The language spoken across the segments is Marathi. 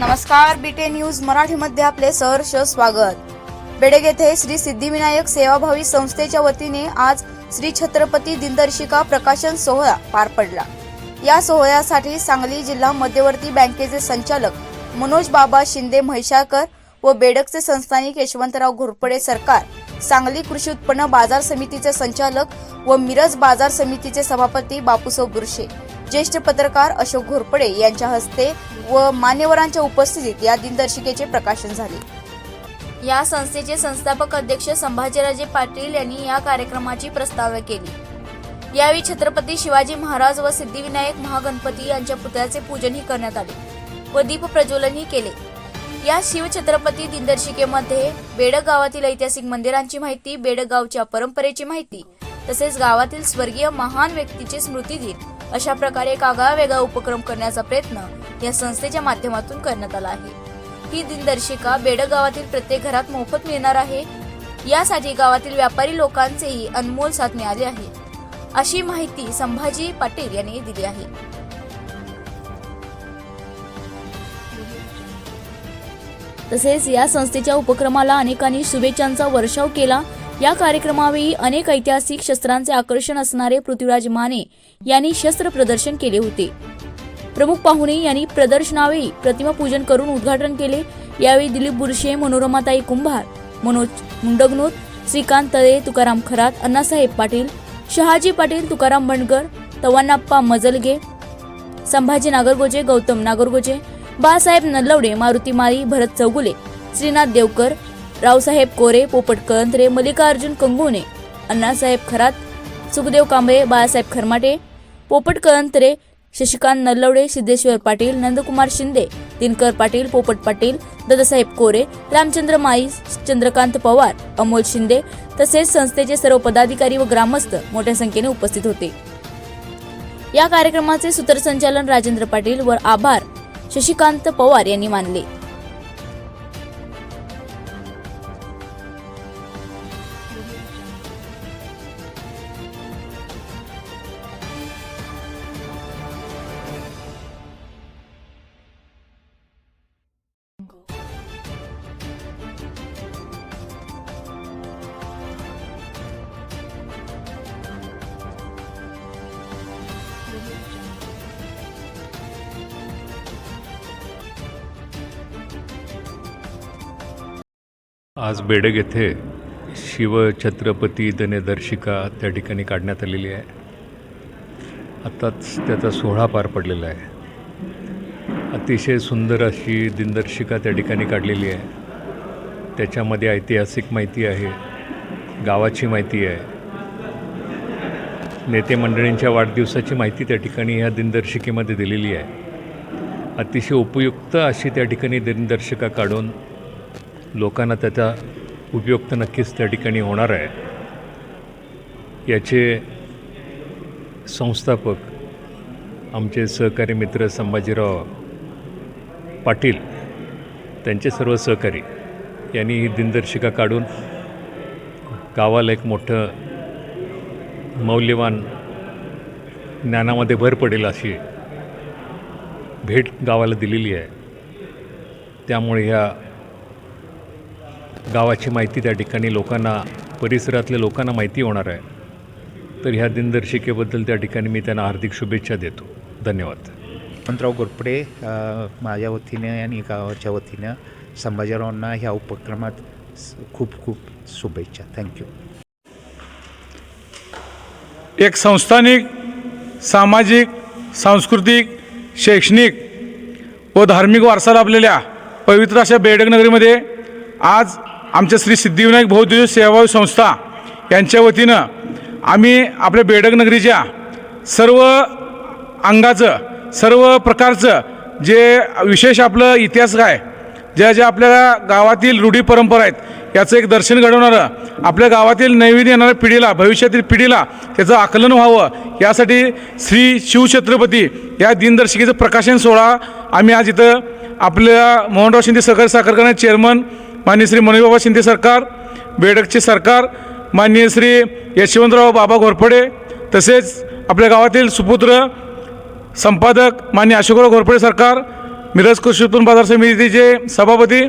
नमस्कार बीटे न्यूज मराठीमध्ये आपले सहर्ष स्वागत. बेडग येथे श्री सिद्धिविनायक सेवाभावी संस्थेच्या वतीने आज श्री छत्रपती दिनदर्शिका प्रकाशन सोहळा पार पडला. या सोहळ्यासाठी सांगली जिल्हा मध्यवर्ती बँकेचे संचालक मनोज बाबा शिंदे म्हैशाळकर व बेडकचे संस्थानिक यशवंतराव घोरपडे सरकार सांगली कृषी उत्पन्न बाजार समितीचे संचालक व मिरज बाजार समितीचे सभापती बापूसाव बुरशे. ज्येष्ठ पत्रकार अशोक घोरपडे यांच्या हस्ते व मान्यवरांच्या उपस्थितीत या दिनदर्शिकेचे प्रकाशन झाले. या संस्थेचे संस्थापक अध्यक्ष संभाजीराजे पाटील यांनी या कार्यक्रमाची प्रस्तावना केली. यावेळी छत्रपती शिवाजी महाराज व सिद्धिविनायक महागणपती यांच्या पुतळ्याचे पूजनही करण्यात आले व दीप प्रज्वलनही केले. या शिवछत्रपती दिनदर्शिकेमध्ये बेडग गावातील ऐतिहासिक मंदिरांची माहिती बेडगावच्या परंपरेची माहिती तसेच गावातील स्वर्गीय महान व्यक्तीचे स्मृती दिन अशा प्रकारे एक आगळा वेगळा उपक्रम करण्याचा प्रयत्न या संस्थेच्या माध्यमातून करण्यात आला आहे. ही दिनदर्शिका बेडग गावातील प्रत्येक घरात मोफत मिळणार आहे. यासाठी गावातील व्यापारी लोकांचेही अनमोल साथ मिळाले आहे अशी माहिती संभाजी पाटील यांनी दिली आहे. तसेच या संस्थेच्या उपक्रमाला अनेकांनी शुभेच्छांचा वर्षाव केला. या कार्यक्रमावेळी अनेक ऐतिहासिक शस्त्रांचे आकर्षण असणारे पृथ्वीराज माने यांनी शस्त्र प्रदर्शन केले होते. प्रमुख पाहुणे यांनी प्रदर्शनावेळी प्रतिमा पूजन करून उद्घाटन केले. यावेळी दिलीप बुरशे मनोरमाताई कुंभार मनोज मुंडगनोत श्रीकांत तळे तुकाराम खरात अण्णासाहेब पाटील शहाजी पाटील तुकाराम बंडगर तवानाप्पा मजलगे संभाजी नागरगोजे गौतम नागरगोजे बाळासाहेब नल्लवडे मारुती माळी भरत चौगुले श्रीनाथ देवकर रावसाहेब कोरे पोपट कळंत्रे मल्लिकार्जुन कंगुणे अण्णासाहेब खरात सुखदेव कांबळे बाळासाहेब खरमाटे पोपट कळंत्रे शशिकांत नल्लवडे सिद्धेश्वर पाटील नंदकुमार शिंदे दिनकर पाटील पोपट पाटील दादासाहेब कोरे रामचंद्र माई चंद्रकांत पवार अमोल शिंदे तसेच संस्थेचे सर्व पदाधिकारी व ग्रामस्थ मोठ्या संख्येने उपस्थित होते. या कार्यक्रमाचे सूत्रसंचालन राजेंद्र पाटील व आभार शशिकांत पवार यांनी मानले. आज बेडग येथे शिवछत्रपती दिनदर्शिका त्या ठिकाणी काढण्यात आलेली आहे. आत्ताच त्याचा सोहळा पार पडलेला आहे. अतिशय सुंदर अशी दिनदर्शिका त्या ठिकाणी काढलेली आहे. त्याच्यामध्ये ऐतिहासिक माहिती आहे गावाची माहिती आहे. नेते मंडळींच्या वाढदिवसाची माहिती त्या ठिकाणी ह्या दिनदर्शिकेमध्ये दिलेली आहे. अतिशय उपयुक्त अशी त्या ठिकाणी दिनदर्शिका काढून लोकांना त्याचा उपयोग तर नक्कीच त्या ठिकाणी होणार आहे. याचे संस्थापक आमचे सहकारी मित्र संभाजीराव पाटील त्यांचे सर्व सहकारी यांनी ही दिनदर्शिका काढून गावाला एक मोठं मौल्यवान ज्ञानामध्ये भर पडेल अशी भेट गावाला दिलेली आहे. त्यामुळे ह्या गावाची माहिती त्या ठिकाणी लोकांना परिसरातल्या लोकांना माहिती होणार आहे. तर ह्या दिनदर्शिकेबद्दल त्या ठिकाणी मी त्यांना हार्दिक शुभेच्छा देतो. धन्यवाद. यशवंतराव गोरपडे माझ्या वतीने आणि गावाच्या वतीनं संभाजीरावांना ह्या उपक्रमात स- खूप खूप शुभेच्छा. थँक्यू एक संस्थानिक सामाजिक सांस्कृतिक शैक्षणिक व धार्मिक वारसा लाभलेल्या पवित्र अशा बेडक नगरीमध्ये आज आमच्या श्री सिद्धिविनायक बहुद्देशीय सेवाभावी संस्था यांच्या वतीनं आम्ही आपल्या बेडकनगरीच्या सर्व अंगाचं सर्व प्रकारचं जे विशेष आपलं इतिहास काय ज्या ज्या आपल्या गावातील रूढी परंपरा आहेत याचं एक दर्शन घडवणारं आपल्या गावातील नवीन येणाऱ्या पिढीला भविष्यातील पिढीला त्याचं आकलन व्हावं यासाठी श्री शिवछत्रपती या दिनदर्शिकेचं प्रकाशन सोहळा आम्ही आज इथं आपल्या मोहनराव शिंदे सहकारी साखर कारखान्याचे चेअरमन माननीय श्री मनोजबाबा शिंदे सरकार बेडकचे सरकार माननीय श्री यशवंतराव बाबा घोरपडे तसेच आपल्या गावातील सुपुत्र संपादक मान्य अशोकराव घोरपडे सरकार मिरज कृषी उत्पन्न बाजार समितीचे सभापती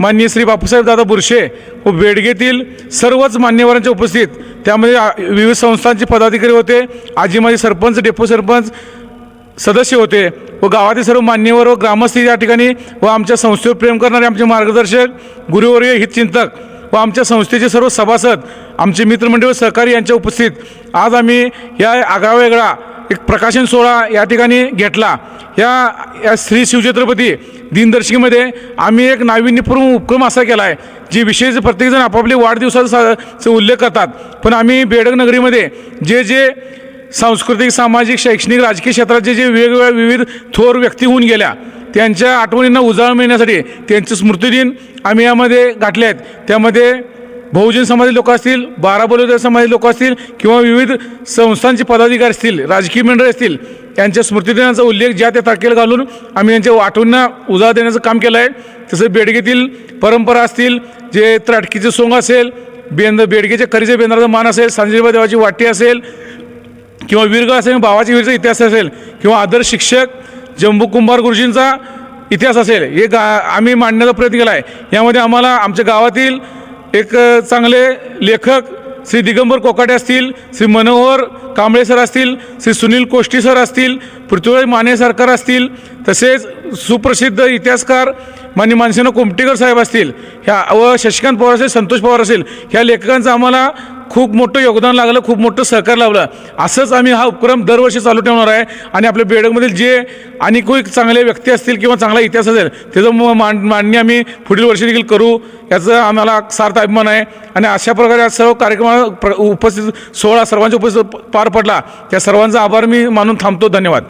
माननीय श्री बापूसाहेब दादा बुरशे व बेडगेतील सर्वच मान्यवरांच्या उपस्थित त्यामध्ये विविध संस्थांचे पदाधिकारी होते. आजी माजी सरपंच डेपो सरपंच सदस्य होते व गावातील सर्व मान्यवर व ग्रामस्थ या ठिकाणी व आमच्या संस्थेवर प्रेम करणारे आमचे मार्गदर्शक गुरुवर्य हितचिंतक व आमच्या संस्थेचे सर्व सभासद आमचे मित्रमंडळ व सहकारी यांच्या उपस्थित आज आम्ही या आगळावेगळा एक प्रकाशन सोहळा या ठिकाणी घेतला. या या श्री शिवछत्रपती दिनदर्शिकेमध्ये आम्ही एक नाविन्यपूर्ण उपक्रम असा केला आहे जे विशेष प्रत्येकजण आपापले वाढदिवसाचा सा- उल्लेख करतात. पण आम्ही बेडक नगरीमध्ये जे जे सांस्कृतिक सामाजिक शैक्षणिक राजकीय क्षेत्राचे जे वेगवेगळ्या विविध थोर व्यक्ती होऊन गेल्या त्यांच्या आठवणींना उजाळ मिळण्यासाठी त्यांचे स्मृतिदिन आम्ही यामध्ये गाठले आहेत. त्यामध्ये बहुजन समाजातील लोक असतील बारा बलोदय समाजातील लोक असतील किंवा विविध संस्थांचे पदाधिकारी असतील राजकीय मंडळी असतील यांच्या स्मृतिदिनाचा उल्लेख ज्या त्या तारखेला घालून आम्ही यांच्या आठवणींना उजाळा देण्याचं काम केलं आहे. तसेच बेडगेतील परंपरा असतील जे त्राटकीचे सोंग असेल बेंद बेडगेच्या करीचे बेंद्राचा मान असेल संजयबा देवाची वाटी असेल किंवा वीरग असेल भावाची वीरचा इतिहास असेल किंवा आदर्श शिक्षक जंबू कुंभार गुरुजींचा इतिहास असेल हे गा आम्ही मांडण्याचा प्रयत्न केला आहे यामध्ये आम्हाला आमच्या गावातील एक चांगले लेखक श्री दिगंबर कोकाटे असतील श्री मनोहर कांबळे सर असतील श्री सुनील कोष्टी सर असतील पृथ्वीराज माने सरकार असतील तसेच सुप्रसिद्ध इतिहासकार मान्य मानसेना कोमटेकर साहेब असतील ह्या व शशिकांत पवार असेल संतोष पवार असेल ह्या लेखकांचा आम्हाला खूप मोठं योगदान लागलं खूप मोठं सहकार्य लावलं असंच आम्ही हा उपक्रम दरवर्षी चालू ठेवणार आहे आणि आपल्या बेडकमधील जे आणि काही चांगले व्यक्ती असतील किंवा चांगला इतिहास असेल त्याचं म- मान मांडणी आम्ही पुढील वर्षी देखील करू याचा आम्हाला सार्थ अभिमान आहे. आणि अशा प्रकारे सर्व कार्यक्रमाला प्र उपस्थित सोहळा सर्वांच्या उपस्थित पार पडला. त्या सर्वांचा आभार मी मानून थांबतो. धन्यवाद.